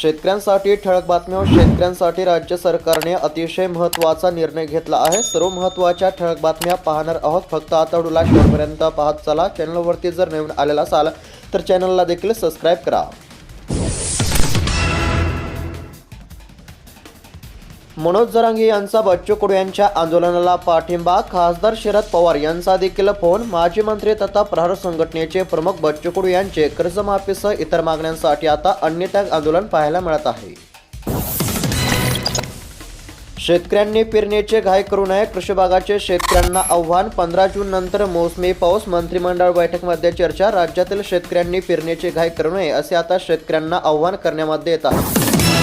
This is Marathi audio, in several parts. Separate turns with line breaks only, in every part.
शेतकऱ्यांसाठी ठळक बातम्या. शेतकऱ्यांसाठी राज्य सरकारने अतिशय महत्त्वाचा निर्णय घेतला आहे. सर्व महत्त्वाच्या ठळक बातम्या पाहणार आहोत. फक्त आताडूला शेवटपर्यंत पाहत चला. चॅनलवरती जर नवीन आलेला असाल तर चॅनलला देखील सबस्क्राईब करा. मनोज जरांगे यांचा बच्चू कडू यांच्या आंदोलनाला पाठिंबा खासदार शरद पवार यांचा देखील फोन माजी मंत्री तथा प्रहार संघटनेचे प्रमुख बच्चू कडू यांचे कर्जमाफीसह इतर मागण्यांसाठी आता अन्य टॅग आंदोलन पाहायला मिळत आहे. शेतकऱ्यांनी पेरणीचे घाय करू नये कृषी भागाचे शेतकऱ्यांना आव्हान पंधरा जून नंतर मोसमी पाऊस मंत्रिमंडळ बैठकमध्ये चर्चा राज्यातील शेतकऱ्यांनी पेरणीचे घाय करू नये असे आता शेतकऱ्यांना आव्हान करण्यामध्ये येत आहे.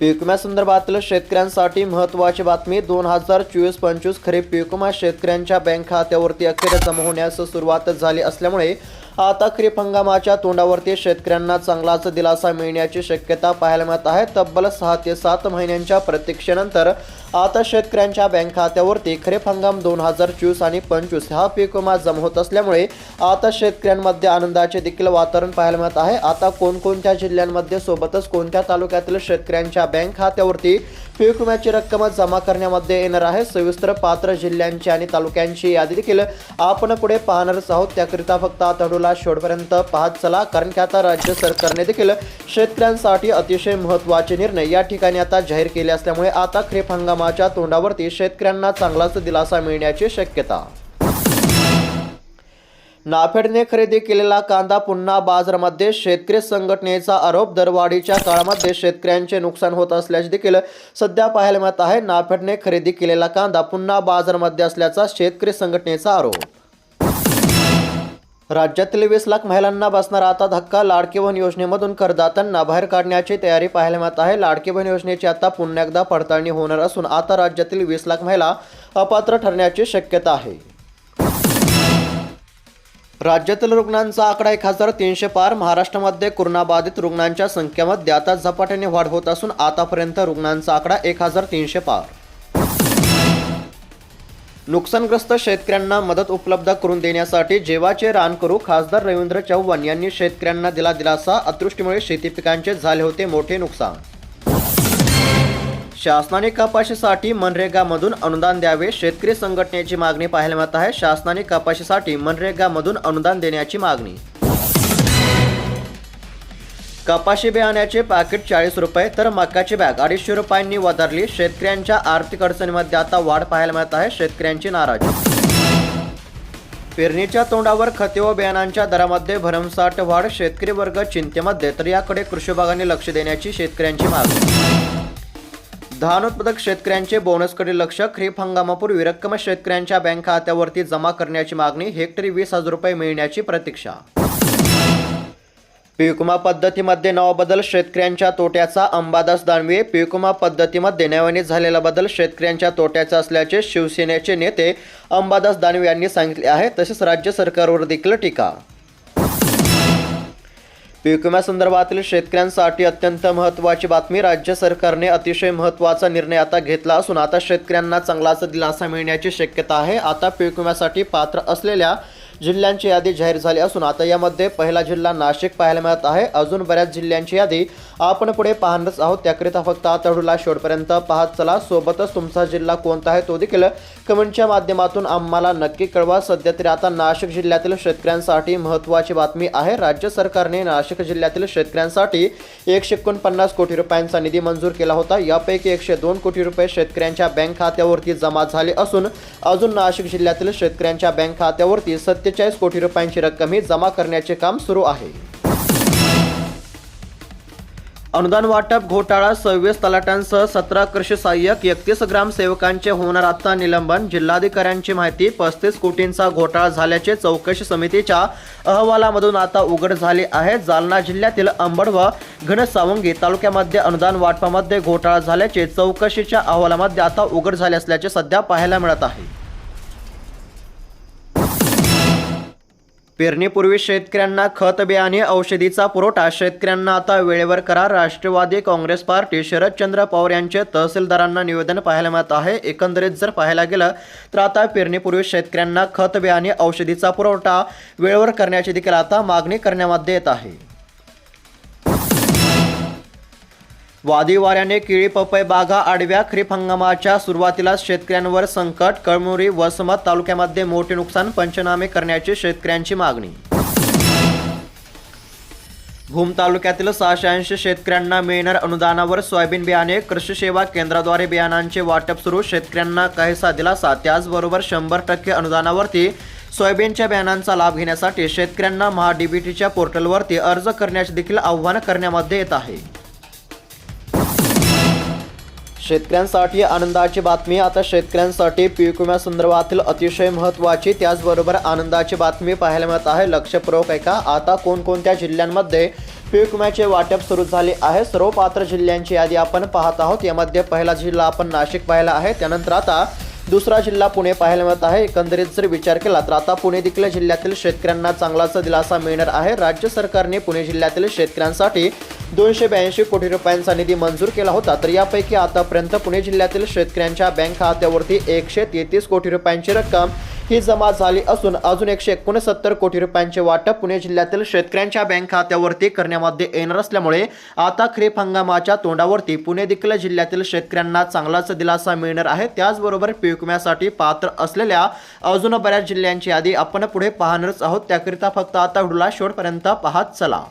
पीक विम्यासंदर्भातील शेतकऱ्यांसाठी महत्त्वाची बातमी दोन हजार चोवीस पंचवीस खरीप पीक विमा शेतकऱ्यांच्या बँक खात्यावरती अखेर जमा होण्यास सुरुवात झाली असल्यामुळे आता खरीप हंगामाच्या तोंडावरती शेतकऱ्यांना चांगलाच दिलासा मिळण्याची शक्यता पाहायला मिळत आहे. तब्बल सहा ते सात महिन्यांच्या प्रतीक्षेनंतर आता शेतकऱ्यांच्या बँक खात्यावरती खरीप हंगाम दोन हजार चोवीस आणि पंचवीस हा पीक विमा जमा होत असल्यामुळे आता शेतकऱ्यांमध्ये आनंदाचे देखील वातावरण पाहायला मिळत आहे. आता कोणकोणत्या जिल्ह्यांमध्ये सोबतच कोणत्या तालुक्यातील शेतकऱ्यांच्या बँक खात्यावरती पीक विम्याची रक्कम जमा करण्यामध्ये येणार आहे? सविस्तर पात्र जिल्ह्यांची आणि तालुक्यांची यादी देखील आपण पुढे पाहणारच आहोत. त्याकरिता फक्त आठवडूला शेवटपर्यंत पाहत चला कारण की आता राज्य सरकारने देखील शेतकऱ्यांसाठी अतिशय महत्त्वाचे निर्णय या ठिकाणी आता जाहीर केले असल्यामुळे आता खरीप हंगामाच्या तोंडावरती शेतकऱ्यांना चांगलाच दिलासा मिळण्याची शक्यता. नाफेडने खरेदी केलेला कांदा पुन्हा बाजारामध्ये शेतकरी संघटनेचा आरोप. दरवाढीच्या काळामध्ये शेतकऱ्यांचे नुकसान होत असल्याचे देखील सध्या पाहायला मिळत आहे. नाफेडने खरेदी केलेला कांदा पुन्हा बाजारामध्ये असल्याचा शेतकरी संघटनेचा आरोप. राज्यातील वीस लाख महिलांना बसणार आता धक्का लाडकी बहीण योजनेमधून करदात्यांना बाहेर काढण्याची तयारी पाहायला मिळत आहे. लाडकी बहीण योजनेची आता पुन्हा एकदा पडताळणी होणार असून आता राज्यातील वीस लाख महिला अपात्र ठरण्याची शक्यता आहे. राज्यातील रुग्णांचा आकडा एक हजार तीनशे पार महाराष्ट्रामध्ये कोरोनाबाधित रुग्णांच्या संख्येमध्ये आता झपाट्याने वाढ होत असून आतापर्यंत रुग्णांचा आकडा एक हजार तीनशे पार. नुकसानग्रस्त शेतकऱ्यांना मदत उपलब्ध करून देण्यासाठी जेवाचे रान करू खासदार रवींद्र चव्हाण यांनी शेतकऱ्यांना दिला दिलासा. अतृष्टीमुळे शेती पिकांचे झाले होते मोठे नुकसान. शासनाने कपाशीसाठी मनरेगामधून अनुदान द्यावे शेतकरी संघटनेची मागणी पाहायला मिळत आहे. शासनाने कपाशीसाठी मनरेगामधून अनुदान देण्याची मागणी. कपाशी बियाण्याचे पाकिट चाळीस रुपये तर मकाची बॅग अडीचशे रुपयांनी वधारली. शेतकऱ्यांच्या आर्थिक अडचणीमध्ये आता वाढ पाहायला मिळत आहे. शेतकऱ्यांची नाराजी. पेरणीच्या तोंडावर खते व बियाणांच्या दरामध्ये भरमसाठ वाढ शेतकरी वर्ग चिंतेमध्ये तर याकडे कृषी विभागाने लक्ष देण्याची शेतकऱ्यांची मागणी. धान उत्पादक शेतकऱ्यांचे बोनसकडे लक्ष खरीप हंगामापूर्वी रक्कम शेतकऱ्यांच्या बँक खात्यावरती जमा करण्याची मागणी हेक्टरी वीस हजार रुपये मिळण्याची प्रतीक्षा. पीकमा पद्धतीमध्ये नवा बदल शेतकऱ्यांच्या तोट्याचा अंबादास दानवे पीकमा पद्धतीमध्ये नव्याने झालेला बदल शेतकऱ्यांच्या तोट्याचा असल्याचे शिवसेनेचे नेते अंबादास दानवे यांनी सांगितले आहे. तसेच राज्य सरकारवर देखील टीका. पीक शेतकऱ्यांसाठी अत्यंत महत्त्वाची बातमी राज्य सरकारने अतिशय महत्त्वाचा निर्णय आता घेतला असून आता शेतकऱ्यांना चांगलाच दिलासा मिळण्याची शक्यता आहे. आता पीक विम्यासाठी पात्र असलेल्या जिल्ह्यांची यादी जाहीर झाली असून आता यामध्ये पहिला जिल्हा नाशिक पाहायला मिळत आहे. अजून बऱ्याच जिल्ह्यांची यादी आपण पुढे पाहणारच आहोत. त्याकरिता फक्त आतडूला शेवटपर्यंत पाहत चला. सोबतच तुमचा जिल्हा कोणता आहे तो देखील कमेंटच्या माध्यमातून आम्हाला नक्की कळवा. सध्या तरी आता नाशिक जिल्ह्यातील शेतकऱ्यांसाठी महत्त्वाची बातमी आहे. राज्य सरकारने नाशिक जिल्ह्यातील शेतकऱ्यांसाठी एकशे एकोणपन्नास कोटी रुपयांचा निधी मंजूर केला होता. यापैकी एकशे दोन कोटी रुपये शेतकऱ्यांच्या बँक खात्यावरती जमा झाले असून अजून नाशिक जिल्ह्यातील शेतकऱ्यांच्या बँक खात्यावरती सत्य सत्तेचाळीस कोटी रुपयांची रक्कमही जमा करण्याचे काम सुरू आहे. अनुदान वाटप घोटाळा सव्वीस तलाट्यांसह सतरा कृषी सहाय्यक एकतीस ग्रामसेवकांचे होणार आता निलंबन. जिल्हाधिकाऱ्यांची माहिती पस्तीस कोटींचा घोटाळा झाल्याचे चौकशी समितीच्या अहवालामधून आता उघड झाले आहे. जालना जिल्ह्यातील अंबड व घनसावंगी तालुक्यामध्ये अनुदान वाटपामध्ये घोटाळा झाल्याचे चौकशीच्या अहवालामध्ये आता उघड झाले असल्याचे सध्या पाहायला मिळत आहे. पेरणीपूर्वी शेतकऱ्यांना खत बियाणे औषधीचा पुरवठा. शेतकऱ्यांना आता वेळेवर करा. राष्ट्रवादी काँग्रेस पार्टी शरदचंद्र पवार यांचे तहसीलदारांना निवेदन पाहायला मिळत आहे. एकंदरीत जर पाहायला गेलं तर आता पेरणीपूर्वी शेतकऱ्यांना खत बियाणे औषधीचा पुरवठा वेळेवर करण्याची देखील आता मागणी करण्यामध्ये येत आहे. वादी वाऱ्याने केळी पपई बागा आडव्या खरीप हंगामाच्या सुरुवातीला शेतकऱ्यांवर संकट कळमुरी वसमत तालुक्यामध्ये मोठे नुकसान पंचनामे करण्याची शेतकऱ्यांची मागणी. भूम तालुक्यातील सहाशे ऐंशी शेतकऱ्यांना मिळणार अनुदानावर सोयाबीन बियाणे कृषी सेवा केंद्राद्वारे बियाणांचे वाटप सुरू शेतकऱ्यांना काहीसा दिलासा त्याचबरोबर शंभर टक्के अनुदानावरती सोयाबीनच्या बियाणांचा लाभ घेण्यासाठी शेतकऱ्यांना महाडीबीटीच्या पोर्टलवरती अर्ज करण्याचे देखील आव्हान करण्यामध्ये येत आहे. शेतकऱ्यांसाठी आनंदाची बातमी. आता शेतकऱ्यांसाठी पीक विम्यासंदर्भातील अतिशय महत्त्वाची त्याचबरोबर आनंदाची बातमी पाहायला मिळत आहे. लक्षपूर्वक आहे का आता कोणकोणत्या जिल्ह्यांमध्ये पीक विम्याचे वाटप सुरू झाले आहे? सर्व पात्र जिल्ह्यांची यादी आपण पाहत आहोत. यामध्ये पहिला जिल्हा आपण नाशिक पाहिला आहे. त्यानंतर आता दुसरा जिल्हा पुणे पाहायला मिळत आहे. एकंदरीत जर विचार केला तर आता पुणे देखील जिल्ह्यातील शेतकऱ्यांना चांगलाच दिलासा मिळणार आहे. राज्य सरकारने पुणे जिल्ह्यातील शेतकऱ्यांसाठी दोनशे ब्याऐंशी कोटी रुपयांचा निधी मंजूर केला होता तर यापैकी आतापर्यंत पुणे जिल्ह्यातील शेतकऱ्यांच्या बँक खात्यावरती एकशे तेहतीस कोटी रुपयांची रक्कम ही जमा झाली असून अजून एकशे एकोणसत्तर कोटी रुपयांचे वाटप पुणे जिल्ह्यातील शेतकऱ्यांच्या बँक खात्यावरती करण्यामध्ये येणार असल्यामुळे आता खरीप हंगामाच्या तोंडावरती पुणे देखील जिल्ह्यातील शेतकऱ्यांना चांगलाच दिलासा मिळणार आहे. त्याचबरोबर पीक विम्यासाठी पात्र असलेल्या अजून बऱ्याच जिल्ह्यांची यादी आपण पुढे पाहणारच आहोत. त्याकरिता फक्त आता व्हिडिओला शेवटपर्यंत पाहत चला.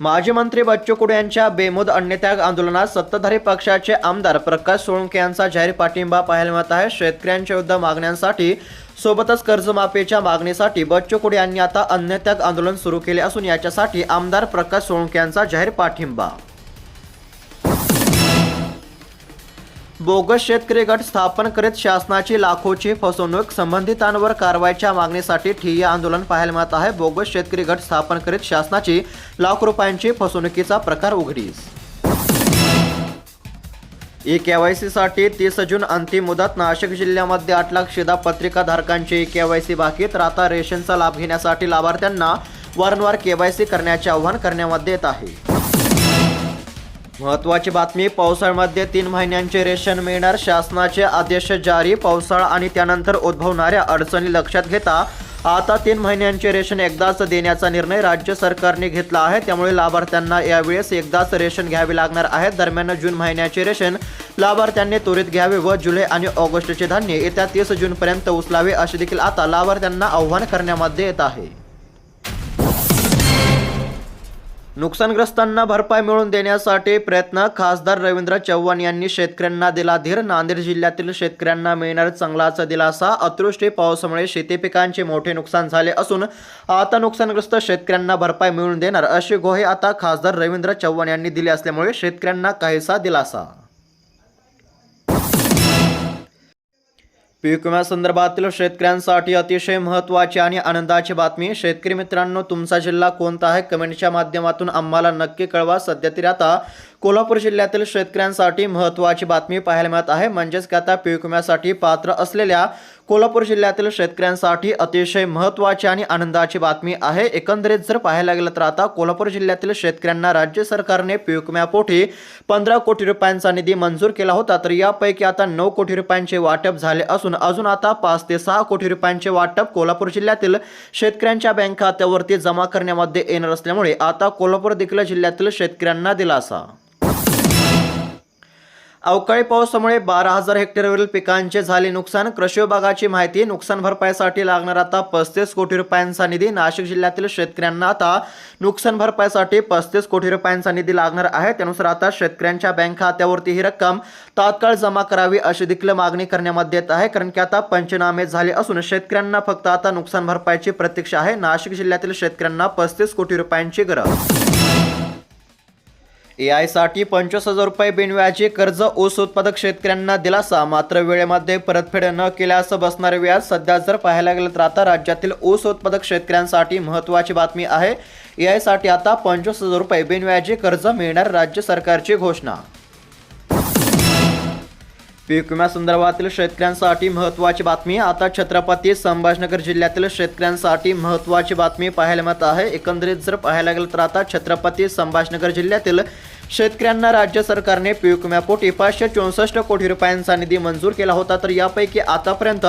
माजी मंत्री बच्चू कडू यांच्या बेमुद अन्नत्याग आंदोलनात सत्ताधारी पक्षाचे आमदार प्रकाश सोळंके यांचा जाहीर पाठिंबा पाहायला मिळत आहे. शेतकऱ्यांच्या युद्ध मागण्यांसाठी सोबतच कर्जमाफीच्या मागणीसाठी बच्चू कडू यांनी आता अन्नत्याग आंदोलन सुरू केले असून याच्यासाठी आमदार प्रकाश सोळंके यांचा जाहीर पाठिंबा. बोगस शेतकरी गट स्थापन करीत शासनाची लाखोची फसवणूक संबंधितांवर कारवाईच्या मागणीसाठी ठिय्या आंदोलन पाहायला मिळत आहे. बोगस शेतकरी गट स्थापन करीत शासनाची लाख रुपयांची फसवणुकीचा प्रकार उघडीस ई केवायसी साठी तीस जून अंतिम मुदत नाशिक जिल्ह्यामध्ये आठ लाख शिधापत्रिका धारकांची ई केवायसी बाकी तर आता रेशनचा लाभ घेण्यासाठी लाभार्थ्यांना वारंवार केवायसी करण्याचे आवाहन करण्यामध्ये येत आहे. महत्वाची बातमी पावसाळ्यामध्ये तीन महिन्यांचे रेशन मिळणार. शासनाचे आदेश जारी पावसाळा आणि त्यानंतर उद्भवणाऱ्या अडचणी लक्षात घेता आता तीन महिन्यांचे रेशन एकदाच देण्याचा निर्णय राज्य सरकारने घेतला आहे. त्यामुळे लाभार्थ्यांना यावेळेस एकदाच रेशन घ्यावे लागणार आहे. दरम्यान जून महिन्याचे रेशन लाभार्थ्यांनी त्वरित घ्यावे व जुलै आणि ऑगस्टचे धान्य येत्या तीस जूनपर्यंत उचलावे असे देखील आता लाभार्थ्यांना आव्हान करण्यामध्ये येत आहे. नुकसानग्रस्तांना भरपाई मिळवून देण्यासाठी प्रयत्न. खासदार रवींद्र चव्हाण यांनी शेतकऱ्यांना दिला धीर. नांदेड जिल्ह्यातील शेतकऱ्यांना मिळणार चांगलाच दिलासा. अतिवृष्टी पावसामुळे शेती पिकांचे मोठे नुकसान झाले असून आता नुकसानग्रस्त शेतकऱ्यांना भरपाई मिळवून देणार अशी ग्वाही आता खासदार रवींद्र चव्हाण यांनी दिली असल्यामुळे शेतकऱ्यांना काहीसा दिलासा. पीक विम्यासंदर्भातील शेतकऱ्यांसाठी अतिशय महत्त्वाची आणि आनंदाची बातमी. शेतकरी मित्रांनो तुमचा जिल्हा कोणता आहे? कमेंटच्या माध्यमातून आम्हाला नक्की कळवा. सध्या तरी आता कोल्हापूर जिल्ह्यातील शेतकऱ्यांसाठी महत्त्वाची बातमी पाहायला मिळत आहे. म्हणजेच की आता पीक विम्यासाठी पात्र असलेल्या कोल्हापूर जिल्ह्यातील शेतकऱ्यांसाठी अतिशय महत्त्वाची आणि आनंदाची बातमी आहे. एकंदरीत जर पाहायला गेलं तर आता कोल्हापूर जिल्ह्यातील शेतकऱ्यांना राज्य सरकारने पिकम्यापोटी पंधरा कोटी रुपयांचा निधी मंजूर केला होता तर यापैकी आता नऊ कोटी रुपयांचे वाटप झाले असून अजून आता पाच ते सहा कोटी रुपयांचे वाटप कोल्हापूर जिल्ह्यातील शेतकऱ्यांच्या बँक खात्यावरती जमा करण्यामध्ये येणार असल्यामुळे आता कोल्हापूर देखील जिल्ह्यातील शेतकऱ्यांना दिलासा. अवकाळी पावसामुळे बारा हजार हेक्टरवरील पिकांचे झाले नुकसान. कृषी विभागाची माहिती नुकसान भरपाईसाठी लागणार आता पस्तीस कोटी रुपयांचा निधी. नाशिक जिल्ह्यातील शेतकऱ्यांना आता नुकसान भरपाईसाठी पस्तीस कोटी रुपयांचा निधी लागणार आहे. त्यानुसार आता शेतकऱ्यांच्या बँक खात्यावरती ही रक्कम तात्काळ जमा करावी अशी देखील मागणी करण्यामध्ये येत आहे. कारण की आता पंचनामे झाले असून शेतकऱ्यांना फक्त आता नुकसान भरपाईची प्रतीक्षा आहे. नाशिक जिल्ह्यातील शेतकऱ्यांना पस्तीस कोटी रुपयांची गरज. ए आयसाठी पंचवीस हजार रुपये बिनव्याजी कर्ज ऊस उत्पादक शेतकऱ्यांना दिलासा. मात्र वेळेमध्ये परतफेड न केल्यास बसणारे व्याज सध्या जर पाहायला गेलं तर आता राज्यातील ऊस उत्पादक शेतकऱ्यांसाठी महत्त्वाची बातमी आहे. ए आयसाठी आता पंचवीस हजार रुपये बिनव्याजी कर्ज मिळणार राज्य सरकारची घोषणा. पीक विम्यासंदर्भातील शेतकऱ्यांसाठी महत्त्वाची बातमी. आता छत्रपती संभाजीनगर जिल्ह्यातील शेतकऱ्यांसाठी महत्त्वाची बातमी पाहायला मिळत आहे. एकंदरीत जर पाहायला गेलं तर आता छत्रपती संभाजीनगर जिल्ह्यातील शेतकऱ्यांना राज्य सरकारने पीक विम्यापोटी पाचशे चौसष्ट कोटी रुपयांचा निधी मंजूर केला होता. तर यापैकी आतापर्यंत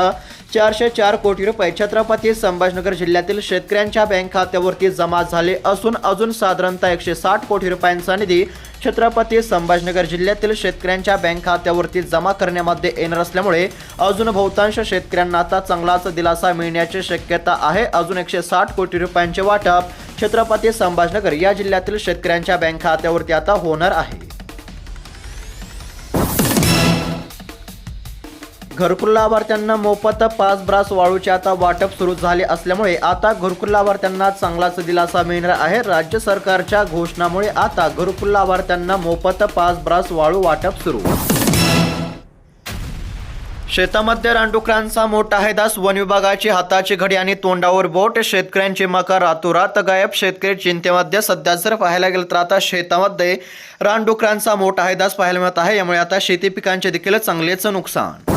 चारशे चार कोटी रुपये छत्रपती संभाजीनगर जिल्ह्यातील शेतकऱ्यांच्या बँक खात्यावरती जमा झाले असून अजून साधारणतः एकशे साठ कोटी रुपयांचा निधी छत्रपती संभाजीनगर जिल्ह्यातील शेतकऱ्यांच्या बँक खात्यावरती जमा करण्यामध्ये येणार असल्यामुळे अजून बहुतांश शेतकऱ्यांना आता चांगलाच दिलासा मिळण्याची शक्यता आहे. अजून एकशे साठ कोटी रुपयांचे वाटप छत्रपती संभाजीनगर या जिल्ह्यातील शेतकऱ्यांच्या बँक खात्यावरती आता होणार आहे. घरकुल लाभार्थ्यांना मोफत पाच ब्रास वाळूचे आता वाटप सुरू झाले असल्यामुळे आता घरकुल लाभार्थ्यांना चांगलाच दिलासा मिळणार आहे. राज्य सरकारच्या घोषणामुळे आता घरकुल लाभार्थ्यांना मोफत पाच ब्रास वाळू वाटप सुरू. शेतामध्ये रानडुकरांचा मोठा हैदास वन विभागाची हाताची घडी आणि तोंडावर बोट शेतकऱ्यांची मका रातोरात गायब शेतकरी चिंतेमध्ये सध्या जर पाहायला गेलं तर आता शेतामध्ये रानडुकरांचा मोठा हैदास पाहायला मिळत आहे. यामुळे आता शेती पिकांचे देखील चांगलेच नुकसान.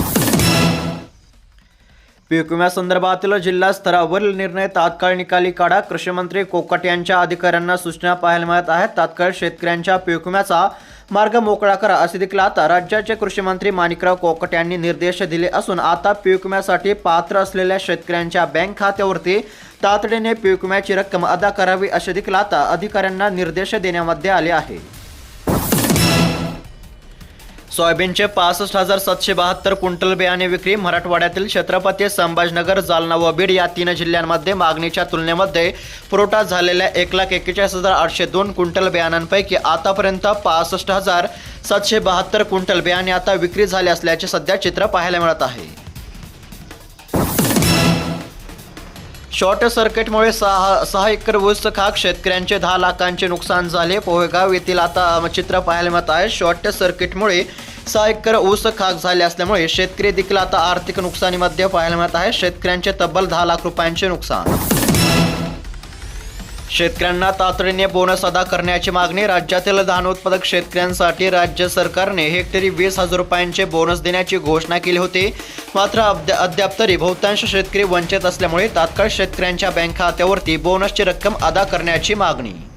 पीक विम्यासंदर्भातील जिल्हा स्तरावरील निर्णय तात्काळ निकाली काढा. कृषी मंत्री कोकट यांच्या अधिकाऱ्यांना सूचना पाहायला मिळत आहेत. तात्काळ शेतकऱ्यांच्या पीक विम्याचा मार्ग मोकळा करा असे देखील आता राज्याचे कृषी मंत्री माणिकराव कोकट यांनी निर्देश दिले असून आता पीक विम्यासाठी पात्र असलेल्या शेतकऱ्यांच्या बँक खात्यावरती तातडीने पीक विम्याची रक्कम अदा करावी असे देखील आता अधिकाऱ्यांना निर्देश देण्यामध्ये आले आहे. सोयाबीनचे पासष्ट हजार सातशे बहात्तर क्विंटल बियाणे विक्री मराठवाड्यातील छत्रपती संभाजनगर जालना व बीड या तीन जिल्ह्यांमध्ये मागणीच्या तुलनेमध्ये पुरवठा झालेल्या एक लाख एक्केचाळीस हजार आठशे दोन क्विंटल बियाणांपैकी आतापर्यंत पासष्ट हजार सातशे बहात्तर क्विंटल बियाणे आता विक्री झाले असल्याचे सध्या चित्र पाहायला मिळत आहे. शॉर्ट सर्किटमुळे सहा सहा एकर ऊस खाक. शेतकऱ्यांचे दहा लाखांचे नुकसान झाले. पोहेगाव येथील आता चित्र पाहायला मिळत आहे. शॉर्ट सर्किटमुळे सहा एकर ऊस खाक झाले असल्यामुळे शेतकरी देखील आता आर्थिक नुकसानीमध्ये पाहायला मिळत आहे. शेतकऱ्यांचे तब्बल दहा लाख रुपयांचे नुकसान. शेतकऱ्यांना तातडीने बोनस अदा करण्याची मागणी राज्यातील धान उत्पादक शेतकऱ्यांसाठी राज्य सरकारने हेक्टरी वीस हजार रुपयांचे बोनस देण्याची घोषणा केली होती. मात्र अद्या- अद्याप तरी बहुतांश शेतकरी वंचित असल्यामुळे तात्काळ शेतकऱ्यांच्या बँक खात्यावरती बोनसची रक्कम अदा करण्याची मागणी.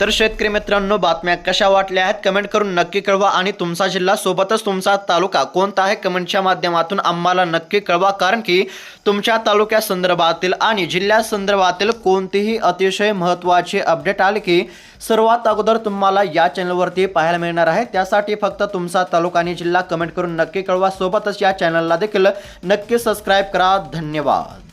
तर शेतकरी मित्रांनो बातम्या कशा वाटल्या आहेत कमेंट करून नक्की कळवा आणि तुमचा जिल्हा सोबतच तुमचा तालुका कोणता आहे कमेंटच्या माध्यमातून आम्हाला नक्की कळवा. कारण की तुमच्या तालुक्या संदर्भातील आणि जिल्ह्या संदर्भातील कोणतीही अतिशय महत्त्वाची अपडेट आली की सर्वात अगोदर तुम्हाला या चॅनलवरती पाहायला मिळणार आहे. त्यासाठी फक्त तुमचा तालुका आणि जिल्हा कमेंट करून नक्की कळवा. सोबतच या चॅनलला देखील नक्की सबस्क्राईब करा. धन्यवाद.